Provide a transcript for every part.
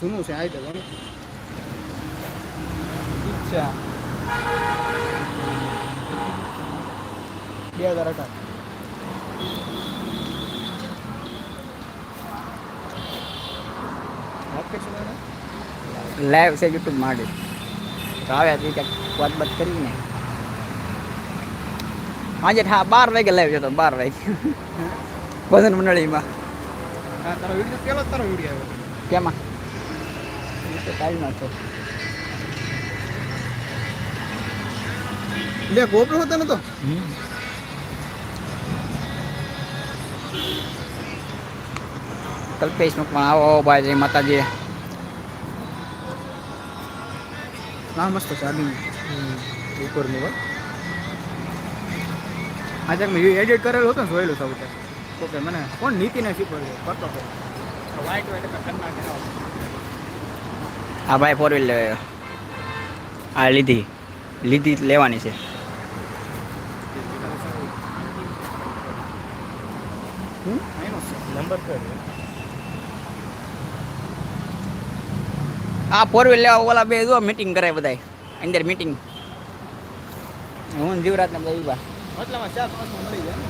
જૂનું છે આવી જવાનું ઈચ્છા બે હજાર અઢાર. લાઈવ છે યુટ્યુબ માટે. તો આવે તો ક્યાંક વાત બાત કરીને આજે હા બાર વાગે લાઈવ જતો બાર વાગે. ભજન મંડળીમાં. હા તારો વીડિયો પેલો તારો વીડિયો આવ્યો? કેમાં? એ તો કાલનો છે લે ગોપરો હતો ને તો કલ્પેશ પણ આવો આવો ભાઈ જય માતાજી. હા મસ્ત છે આદમી ઉપરની વાત. આજે મેં એડિટ કરેલો હતો ને જોયેલું સૌ ઓકે મને કોણ નીતિને શીખવાડ્યું? કરતો હતો વાઇટ વાઇટ ખતરનાક એનો આ ભાઈ ફોર વ્હીલ આ લીધી. લીધી લેવાની છે. આ ફોર વ્હીલ લેવા ઓલા બે જો મીટિંગ કરાય બધાય. અંદર મીટિંગ હું ને જીવરાજ ને. બધા ઈ બા મતલબમાં ચાર પાંચમાં મળી જાય ને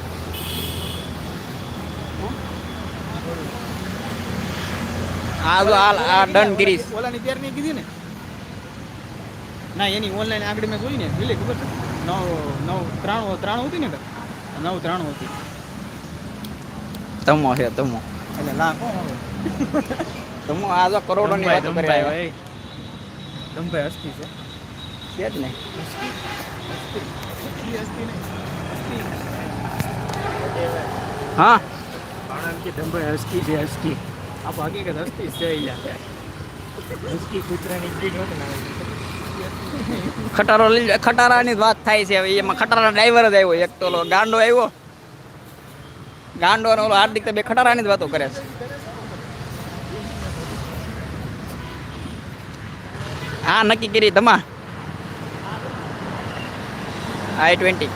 આ જો આ આ ડન ગીરીશ. ઓલાની તેરની કીધી ને? ના એની ઓનલાઈન આગળ મેં જોઈ ને એટલે ખબર છે? નવ નવ ત્રાણું ત્રાણું હતી ને નવ ત્રાણું હતી. તમો છે તમો. એટલે લાખ તમો આ જો કરોડો ની વાત કરે દમભાઈ હસ્તી છે. છે જ ને. હા. આણંદ કે તમભાઈ હસ્કી છે હસ્કી આ હકીકત હસ્તી છે હસ્કી કૂતરાની બ્રીડ ને ખટારો લઈ ખટારાની વાત થાય છે હવે. એમાં ખટારા ડ્રાઈવર જ આવ્યો એક તો ગાંડો આવ્યો. ગાંડો અને ઓલો હાર્દિક તો બે ખટારાની જ વાતો કરે છે. હા નક્કી કરી ધમા આઈ ટ્વેન્ટી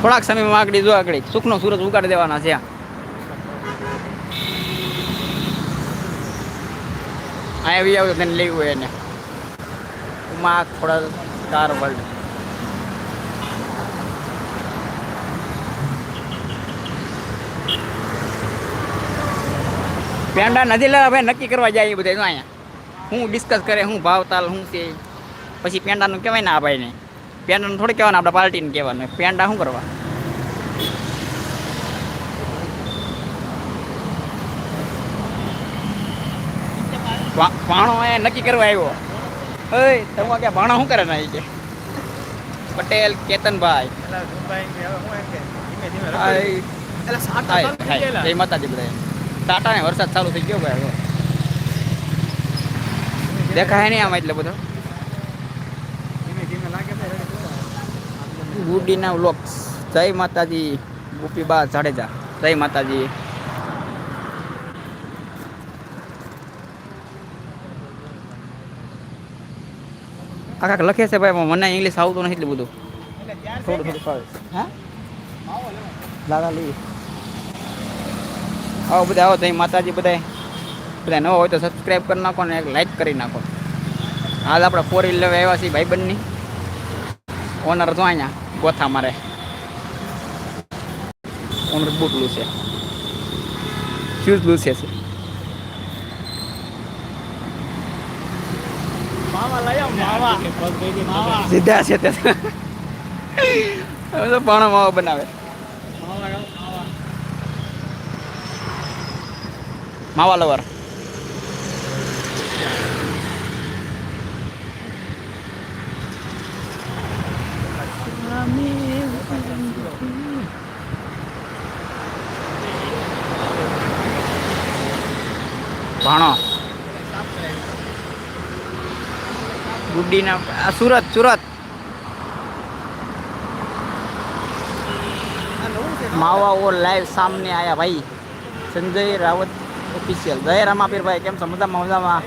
થોડાક સમયમાં આગળ જો આગળ. સુખનો સૂરજ ઉગાડી દેવાના છે આ. આવી આવ્યો તેને લેવું એને. ઉમા થોડા કાર વર્લ્ડ પેંડા નથી લેવા, ભાઈ નક્કી કરવા જાય એ બધા અહીંયા. હું ડિસ્કસ કરે, હું ભાવતાલ હું તે પછી પેંડાનું કહેવાય ને આ ભાઈને. પેંડાનું થોડું કહેવાનું, આપણે પાર્ટીને કહેવાનું. પેંડા શું કરવા? ભાણો એ નક્કી કરવા આવ્યો. ઓય તમે કે ભાણો શું કરે ના કે? પટેલ કેતનભાઈ. હું. જય માતાજી બધા. ટાટા ને વરસાદ ચાલુ થઈ ગયો ભાઈ. દેખાય નહીં આમાં એટલે બધો. ગુડીના વ્લોગ્સ. જય માતાજી ગોપીબા જાડેજા. જય માતાજી. કાકા લખે છે ભાઈ મને ઇંગ્લિશ આવતું નથી એટલું બધું. થોડું થોડું ફાવે હા? આવો લાલા લઈ આવો બધા આવો ત્યાં માતાજી બધા બધા ન હોય તો સબસ્ક્રાઈબ કરી નાખો ને એક લાઈક કરી નાખો. હાલ આપણે ફોર વ્હીલર લેવા આવ્યા છીએ ભાઈબંધની. ઓનર તો અહીંયા ગોથા મારે ઓનર બૂટ લૂસે શૂઝ લૂસે છે માવા લઈ આવો, માવા. માવા. સીધા છે તે હવે તો પાણો માવો બનાવે માવા લાવો, માવા. માવા લવર ભાણો ગુડ્ડીના આ સુરત સુરત. માવા ઓ લાઈવ સામને આયા ભાઈ. સંજય રાવત ઓફિશિયલ દયારામ આપીર ભાઈ, કેમ છો? મજામાં મજામાં?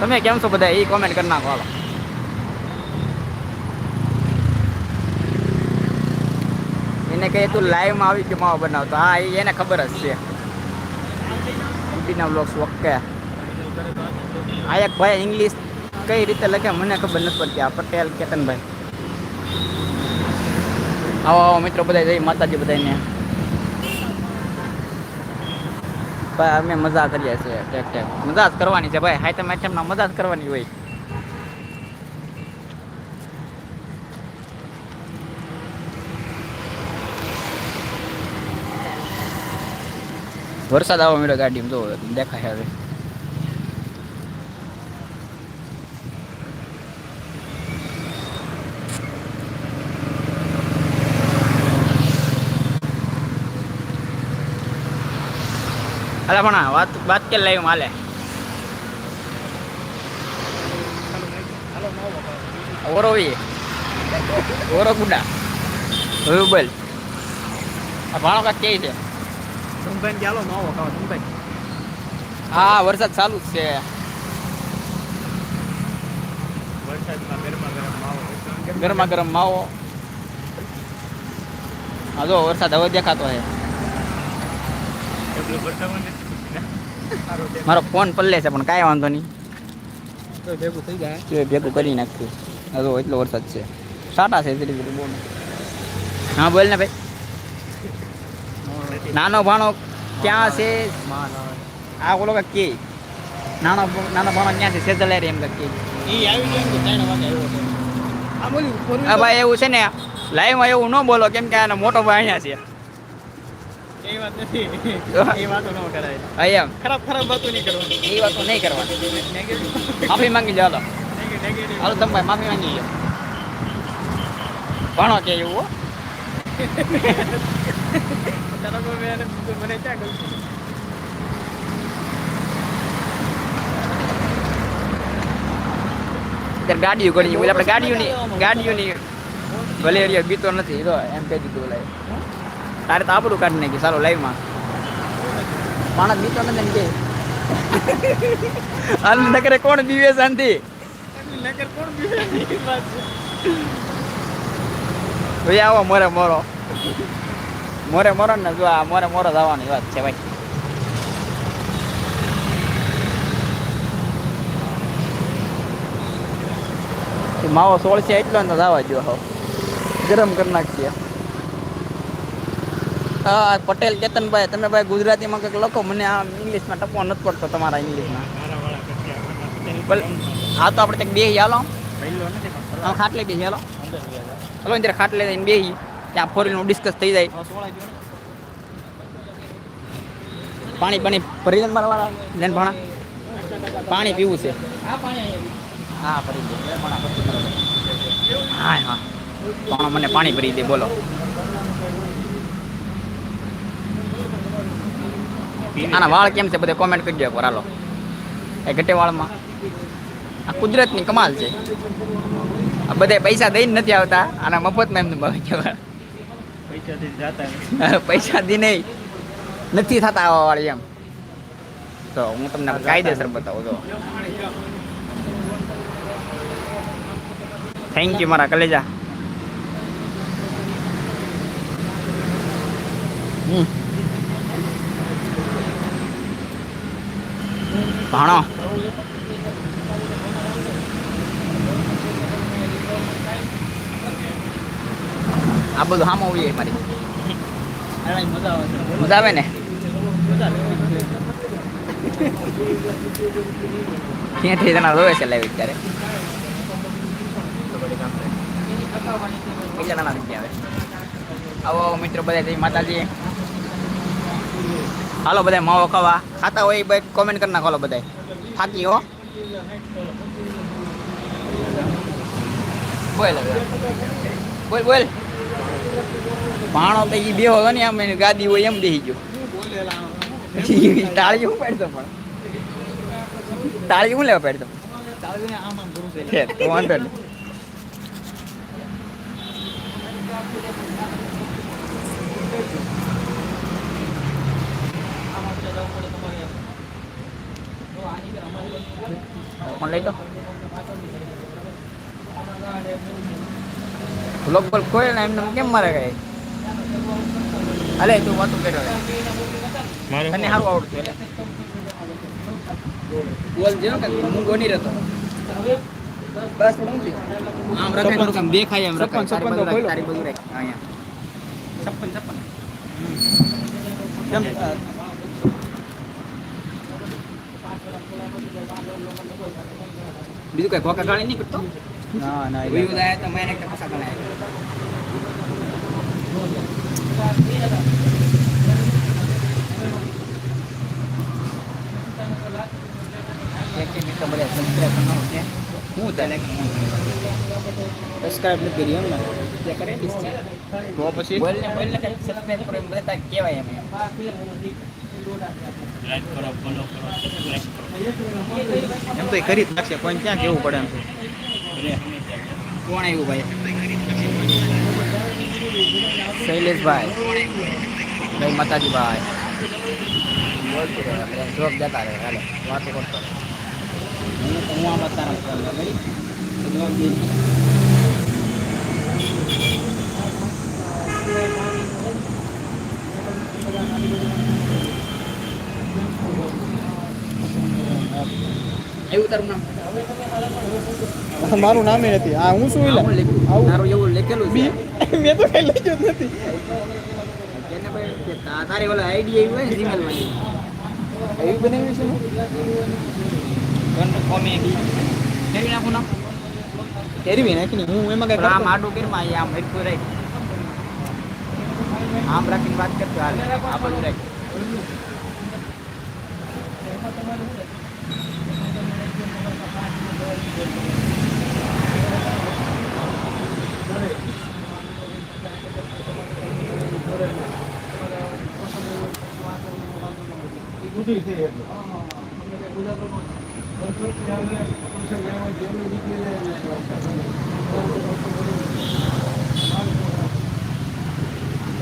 તમે કેમ છો બધા? એ કોમેન્ટ કરી નાખો, હાલો. એને કહે તું લાઈવમાં આવી કે માવા બનાવતો? હા એને ખબર જ છે. યુપીના બ્લોગ્સ ઓકે આ એક ભાઈ ઇંગ્લિશ કઈ રીતે લખે મને ખબર નથી પડતી. આ પટેલ કેતનભાઈ. આવો આવો, મિત્રો બધા જઈ માતાજી બધાને ભાઈ, અમે મજા કરીએ છીએ. ટેક ટેક મજા જ કરવાની છે ભાઈ. હાઈ તમે આઈટમના મજા જ કરવાની હોય? વરસાદ આવો મળ્યો ગાડીમાં. જો, દેખાય હવે. અલા પણ વાત વાત કે લાઈવ માલે ઓરો વી. ઓરો ગુડા હવે બોલ. આ ભાણો કાક કે છે? ધૂમભાઈ ચાલો માવો ખાવા ધૂમભાઈ હા વરસાદ ચાલુ જ છે. ગરમા ગરમ માવો હા જો વરસાદ હવે દેખાતો છે. મારો ફોન પલ્લે છે પણ કાંઈ વાંધો નહીં. ભેગું થઈ જાય. ભેગું કરી નાખ્યું હજુ એટલો વરસાદ છે. સાટા છે ધીરે ધીરે બહુ હા બોલ ને ભાઈ. નાનો ભાણો ક્યાં છે? આ ઓલો કે કે? નાનો નાનો ભાણો ક્યાં છે? સેજલેર એમ કે બોલી હા ભાઈ એવું છે ને લાઈવમાં એવું ન બોલો કેમ કે આનો મોટો ભાઈ અહીંયા છે. એ વાત નથી. એ વાતો ન કરાય. હા ખરાબ ખરાબ વાતો નહીં કરવાની. એ વાતો નહીં કરવાની. માફી માંગી જાઓ હાલો. તમે ભાઈ માફી માંગી જાઓ ભણો કે એવું મને ક્યાં ગયું અત્યારે ગાડીઓ ઘણી આપડે આપણે ગાડીઓની ગાડીઓની ભલે બીતો નથી એમ કહી દીધું ઓલા તારે તો આપણું કાઢી નાખ્યું સારું લાઈવમાં. માણસ બીતો નથી એમ કે, હાલ નકરે કોણ બીવે શાંતિ? નકર કોણ બીવે. ભાઈ, આવો, મોરે મોરો. મોરે મોરો ને જો આ મોરે મોરો જવાની વાત છે, ભાઈ. માવો સોળ છે એટલો ને જવા જો ગરમ કરી નાખીએ હા પટેલ કેતનભાઈ તમે ભાઈ ગુજરાતીમાં કંઈક લખો મને આ ઇંગ્લિશમાં ટપો નથી પડતો તમારા ઇંગ્લિશમાં. હા તો આપણે કંઈક બે હાલો. ખાટલે બે હાલો. હલો ત્યારે ખાટલે જઈને બેહી. ત્યાં ફોરનું ડિસ્કસ થઈ જાય. પાણી પાણી ભરી દે મારા વાળા. લેન ભાણા. પાણી પીવું છે. હા ભરી દે. ભરી હા. હા પણ મને પાણી ભરી દે બોલો. આના વાળ કેમ છે બધે કોમેન્ટ કરી દો એકવાર હાલો. એ ઘટે વાળમાં. આ કુદરતની કમાલ છે. આ બધે પૈસા દઈને નથી આવતા આના મફતમાં એમને ભાવે કહેવાય. પૈસા દી નહીં. નથી થતા આવા વાળી એમ. તો હું તમને કાયદેસર બતાવું તો થેન્ક યુ મારા કલેજા. હમ. ભાણો. આ બધું હામો ઉઈએ મારી. મજા આવે આવે ને? ક્યાંથી જણા રોવે છે લાઈવ અત્યારે? કેટલા નાના આવે આવો? આવો મિત્રો બધા જય માતાજી. હાલો બધા માવો ખાવા. ખાતા હોય એ ભાઈ કોમેન્ટ કરી નાખો બધા થાકી હો. બોલ. બોલ બોલ. પાણો તો એ બે હોય ને આમ એની ગાદી હોય એમ બેસી ગયો. તાળી હું પાડતો પણ. તાળી હું લેવા પાડતો? વાંધો નહીં. પણ લઈ તો બ્લોક પર ખોય ને એમને કેમ મારે કઈ અલે તું વાતું કર્યો લે. મારે તને સારું આવડતું એટલે બોલ જો કે હું ગોની રહેતો બસ હું આમ રખાય આમ દેખાય એમ રખાય તારી બધું રાખ, તારી બધું રાખ. અહીંયા છપ્પન છપ્પન બીજું કઈ કોકા કાળી નહીં કરતો ના ના એ તો મેં એક પૈસા હું તને સબસ્ક્રાઇબ નથી કરી એમ ને? કરે તો પછી? સબસ્ક્રાઇબ કરો એમ બધા કહેવાય એમ. એમ તો એ કરી જ નાખશે કોઈ ક્યાં કેવું પડે એમ તો? કોણ આવ્યું ભાઈ? શૈલેષભાઈ. ભાઈ માતાજીભાઈ. જોબ જતા રહે હાલે વાતો કરતો હું આ તારા પર નામ? મારું નામ નથી. આ હું શું એવું લખેલું છે. મેં તો કઈ લખ્યું જ નથી. તારી ઓલા આઈડી આવી હોય જીમેલમાં એવી બનાવી છે ફેરવી નાખું નામ? એરવી નાખી હું એમાં કઈ આમ આડું કરીમાં અહીંયા આમ હેઠું રાખ આમ રાખીને વાત કરતો હાલ. આ બધું રાખ.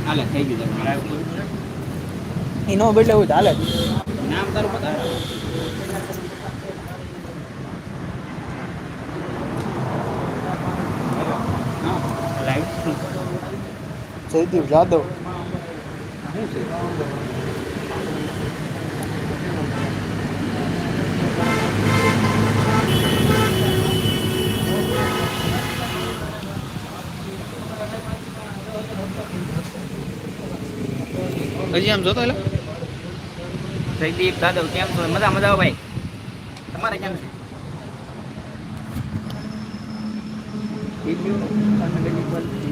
હાલે થઈ ગયું એનો બદલે તો હાલે. નામ તારું બતાવ. જયદીપ જાદવ હજી આમ જોતો એટલે જયદીપ જાદવ કેમ છો મજા મજા ભાઈ તમારે કેમ છે ડિસેમ્બરમાં તારામ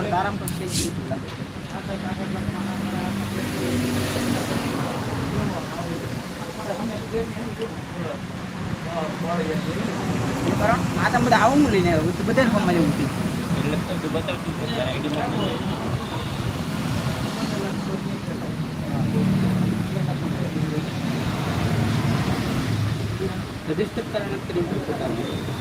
પણ થઈ ગયું. કારણ આ તો બધા આવું લઈને આવ્યો તો બધાને ફોનમાં જવું હતું રજિસ્ટર કરાવવાનું કરી પોતાનું પૂરે તો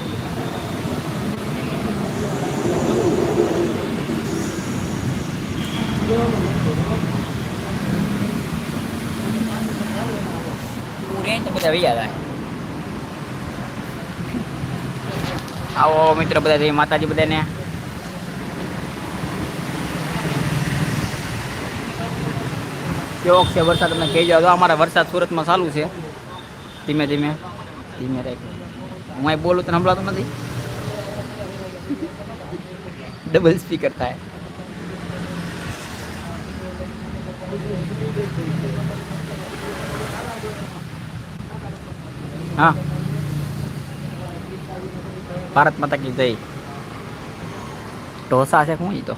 આવો મિત્ર બધા જય માતાજી બધાને કેવો છે વરસાદ તમે કહી તો અમારા વરસાદ સુરતમાં ચાલુ છે ધીમે ધીમે ધીમે રાખ હું બોલું તો સંભળાતું નથી ડબલ સ્પીકર થાય હા. ભારત માતા કી જય. ઢોસા છે શું તો.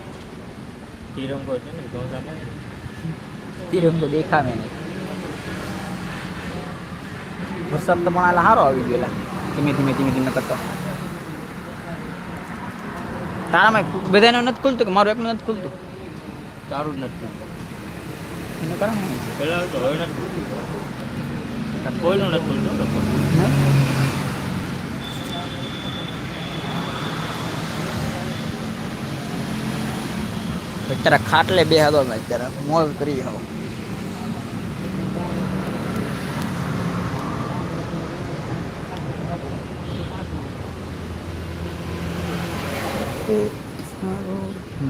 તિરંગો છે ને તિરંગો દેખાવે નહીં. વરસાદ તો પણ હાલ સારો આવી ગયો લા. ધીમે ધીમે ધીમે ધીમે કરતો. તારામાં બધાનું નથી ખુલતું કે મારું એકનું નથી ખુલતું? તારું જ નથી એનું કારણ પહેલાં તો હવે નથી કોઈનું નથી ખોલતું અત્યારે ખાટલે બે હતો મેં અત્યારે. મોજ કરી હો મારો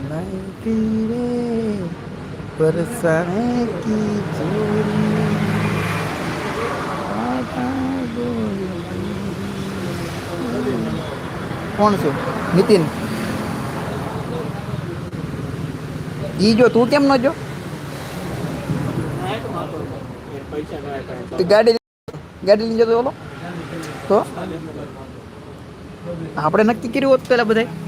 લાઈટી રે बरसाने की जोड़ी કોણ છે નીતિન ઈ જો તું કેમ ન જો તે ગાડી ગાડી લઈને જતો ઓલો તો આપણે નક્કી કર્યું હોત પેલા બધા અમે નાઇટમાં હતા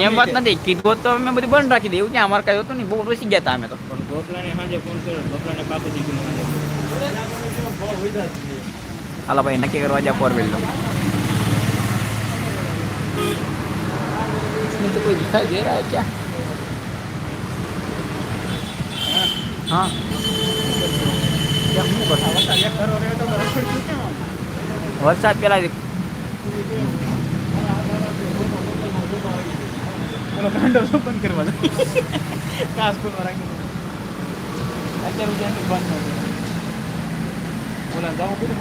એમ વાત નથી કીધું તો અમે બધું બંધ રાખી દીધું ત્યાં અમારે કઈ હતું નહીં બહુ રોસી ગયા હતા અમે હાલા ભાઈ નક્કી કરવા જ્યાં ફોર તો કોઈ દિખાઈ ક્યાં વરસાદ પેલા પેલા ઓલો શું બંધ કરવા જાય રાખી અત્યાર સુધી બંધ જવું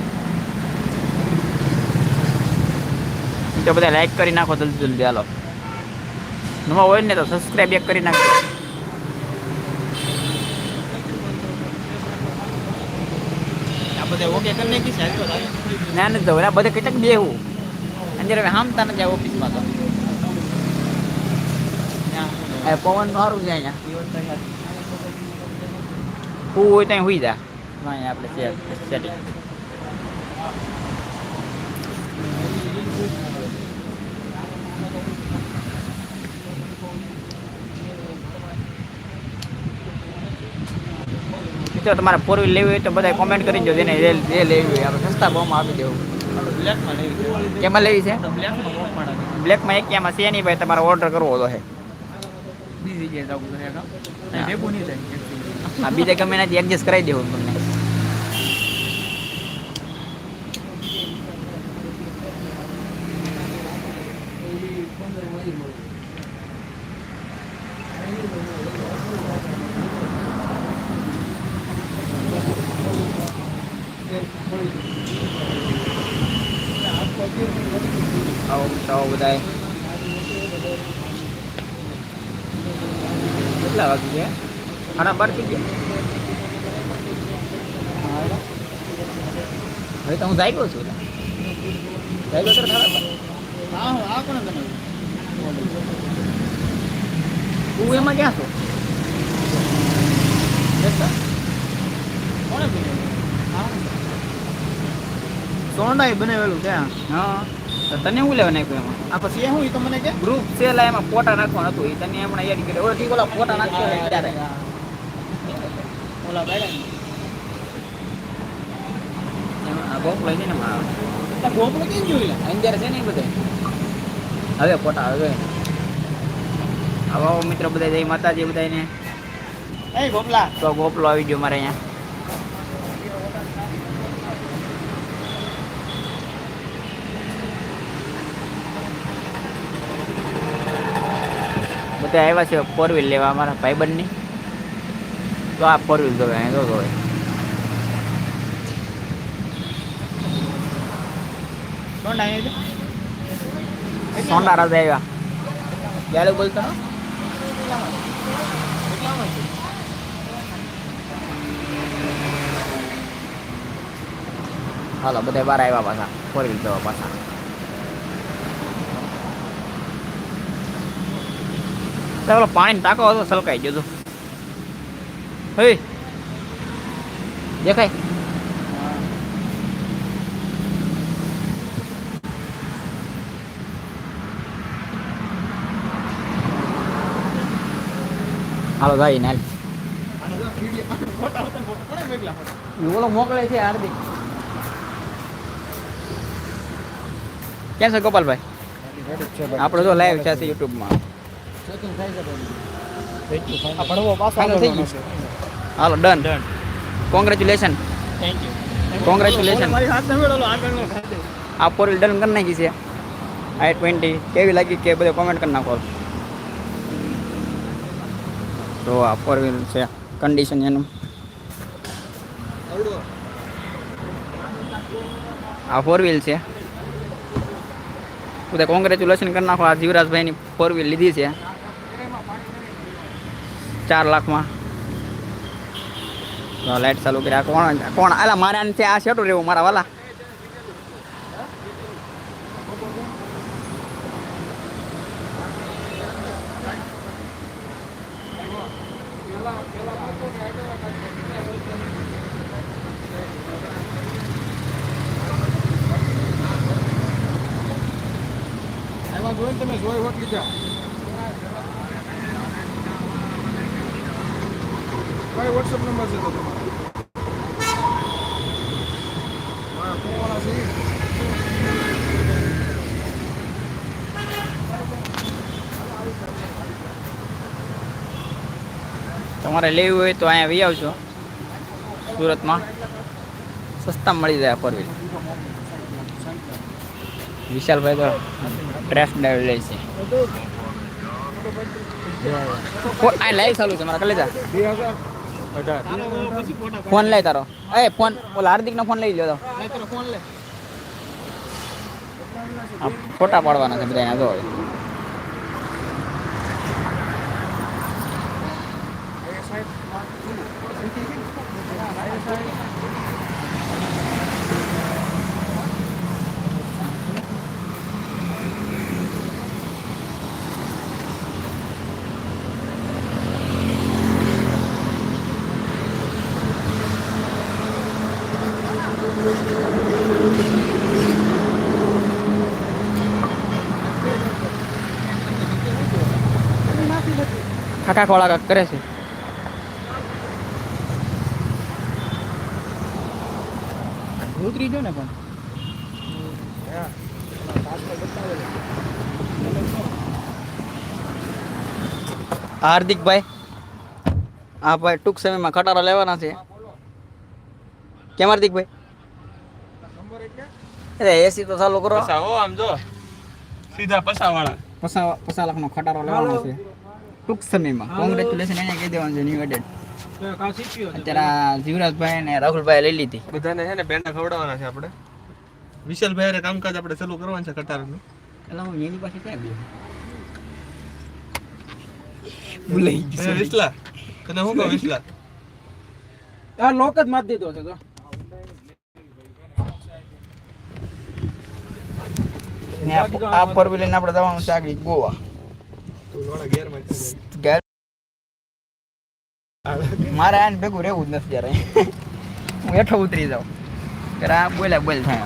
તો બધા લાઈક કરી નાખો જલ્દી જલ્દી હાલો. નવા હોય ને તો સબસ્ક્રાઈબ એક કરી નાખો. ના નથી જવું બધા કેટલાક બેહું. અંદર હવે હામતા નથી આ ઓફિસમાં તો. પવન સારું છે અહીંયા. હું હોય ત્યાં હુઈ જા. અહીંયા આપણે સેટિંગ તમારે ફોર વ્હીલ લેવી હોય તો બધા કોમેન્ટ કરી દો જેને લેવી હોય. આપણે સસ્તા ભાવમાં આપી દેવું. કેમાં લેવી છે? બ્લેકમાં એક એમાં છે નહીં ભાઈ તમારે ઓર્ડર કરવો તો છે. બીજી જગ્યાએ જવું બીજા ગમે એનાથી એડજસ્ટ કરાવી દેવું તમને આવો આવો બધાય કેટલા વાગી ગયા સાડા બાર થઈ ગયા હવે તો હું જાગ્યો છું જાગ્યો તો સાડા હા હું આ કોણે બનાવ્યું તું એમાં ક્યાં છો? બનાવ્યું સોંડાએ બનાવેલું ત્યાં હા. તને શું લેવા નાખ્યું એમાં? આ પછી ઈ તો મને કે? ગ્રુપ છે એમાં ફોટા નાખવાનું હતું. એ તને હમણાં યાદ કર્યો ઓલા ફોટા નાખતો હોય ત્યારે ઓલા આ બોક લઈ જઈને મારા. કેમ જોઈ અંદર છે ને બધે. હવે ફોટા હવે આવા મિત્રો મિત્ર બધા જય માતાજી બધાને એ ગોપલા. તો ગોપલો આવી ગયો મારે અહીંયા. બધા આવ્યા છે ફોર વ્હીલ લેવા અમારા ભાઈબંધની. તો આ ફોર વ્હીલ જોવે અહીં જો જોવે સોંડા રાજા આવ્યા ક્યારે બોલતા હાલો બધા બાર આવ્યા પાછા. ફોર વ્હીલ જોવા પાછા. પેલો પાણી ટાંકો હતો સલકાઈ ગયો હે. દેખાય. હાલો ભાઈ નાલ ઓલો મોકલે છે હાર્દિક. કેમ છે ગોપાલભાઈ? આપણે જો લાઈવ છે યુટ્યુબમાં. હાલો done done congratulation thank you Congratulations. મારી હાથ ન મેળવેલો આગળનો ખાતે. આ પોરી ડન કરી નાખી છે. આઈ ટ્વેન્ટી કેવી લાગી કે બધે કોમેન્ટ કરી નાખો. તો આ ફોર વ્હીલ છે. કન્ડિશન એનું. આ ફોર વ્હીલ છે. બધે કોંગ્રેચ્યુલેશન કરી નાખો, આ જીવરાજભાઈની ફોર વ્હીલ લીધી છે. ચાર લાખમાં. લાઇટ ચાલુ કરી આ કોણ કોણ? આલા, મારે છે આ શેટું રહેવું મારા વાલા. એમાં જોઈને તમે જોઈ હોત લીધા કઈ વોટ્સઅપ નંબર છે તમારો? તમારે લેવી હોય તો અહીંયા વી આવજો. સુરતમાં. સસ્તા મળી જાય ફોર વ્હીલ વિશાલભાઈ તો ડ્રેસ ડ્રાઈવ લે છે. આ લાઈવ ચાલુ છે મારા કલેજા. બે ફોન લઈ તારો. એ ફોન ઓલા હાર્દિકનો ફોન લઈ લ્યો તો. ફોન લે. ફોટા પાડવાના છે બધા જો. ખાખા ખોળા કરે છે. ઉતરી જો ને પણ. હાર્દિકભાઈ હા ભાઈ ટૂંક સમયમાં ખટારા લેવાના છે. કેમ હાર્દિકભાઈ? અરે એસી તો ચાલુ કરો. આમ જો. સીધા પસાવાળા. પસા પસા લાખનો ખટારો લેવાનો છે. ટૂંક સમયમાં. કોંગ્રેચ્યુલેશન એને કહી દેવાનું છે ન્યુ એડેડ અત્યારે જીવરાજભાઈ અને રાહુલભાઈ લઈ લીધી. બધાને છે ને બેંડા ખવડાવવાના છે આપણે. વિશાલભાઈ હારે કામકાજ આપણે ચાલુ કરવાનું છે કટારનું એટલે હું એની પાસે ક્યાં ગયો ભૂલાઈ ગયો વિસલા તને શું કહું વિસલા આ લોક જ મારી દીધો છે તો આ આ ફોર વ્હીલર આપણે જવાનું છે આગળ ગોવા. મારે આને ભેગું રહેવું જ નથી જયારે. હું હેઠો ઉતરી જાઉં. ત્યારે આ બોલ્યા બોલ થાય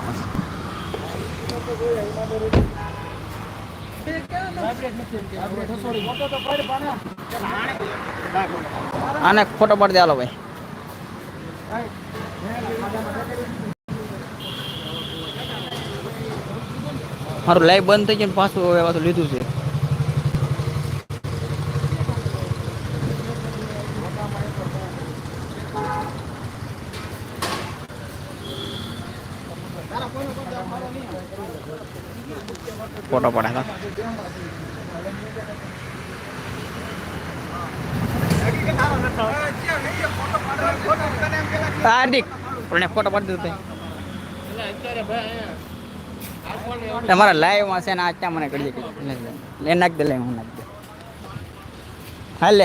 આને ફોટો પડ દે ભાઈ. મારું લાઈવ બંધ થઈ ગયું પાછું હવે પાછું લીધું છે. ફોટો પડે હાર્દિક પણ ફોટો પાડી દીધો તમારા લાઈવમાં છે ને આ ત્યાં મને કરી દે લે નાખ દે લે હું નાખ દે હાલ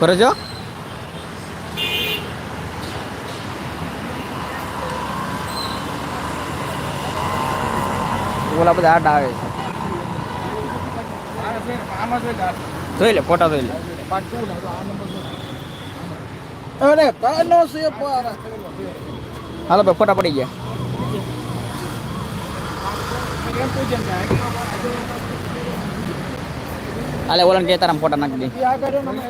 લે કરો છો? ઓલા બધા આડા આવે છે. જોઈ લે ફોટા જોઈ લે. અરે કાનો છે હાલો ભાઈ ફોટા પડી ગયા. અલે ઓલા કે તારા ફોટા નાખી દે એ આગળ એનો મેં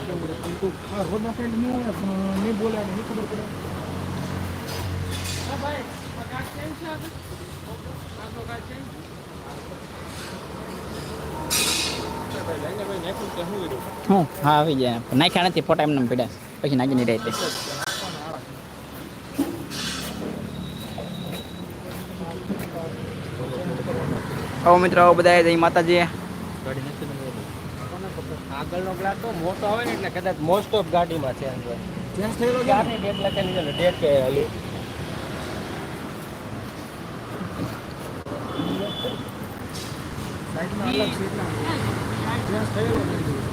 રોડના ફ્રેન્ડ નહીં હોય પણ નહીં બોલે નહીં ખબર પડે નાખ્યું કે શું કર્યું? હું? હા આવી જાય નાખ્યા નથી ફોટા એમને પડ્યા પછી નાખી નહીં રહી આવો મિત્રો આવો બધા જય માતાજી. ગાડી નથી ને મેં આગળનો ગ્લાસ તો મોટો આવે ને એટલે કદાચ મોસ્ટ ઓફ ગાડીમાં છે અંદર ચેન્જ થયેલો ડેટ લખેલી છે ડેટ કે ઓલી સાઈડમાં અલગ સીટના ચેન્જ થયેલો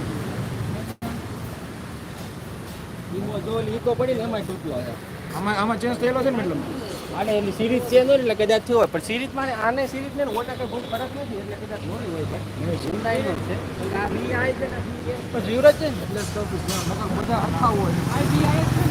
છે લીકો પડીને પડી ને એમાં તૂટલો છે. આમાં આમાં ચેન્જ થયેલો છે ને મતલબ? અને એની સિરીઝ ચેન્જ હોય એટલે કદાચ થયો હોય. પણ સિરીઝમાં આને સિરીઝ ને ઓટા કઈ બહુ ફરક નથી એટલે કદાચ નોરી હોય છે. ઊંડાઈ નો જ છે આ બી આઈ છે ને? તો એટલે બધા હરખા હોય. આઈ બી આઈ છે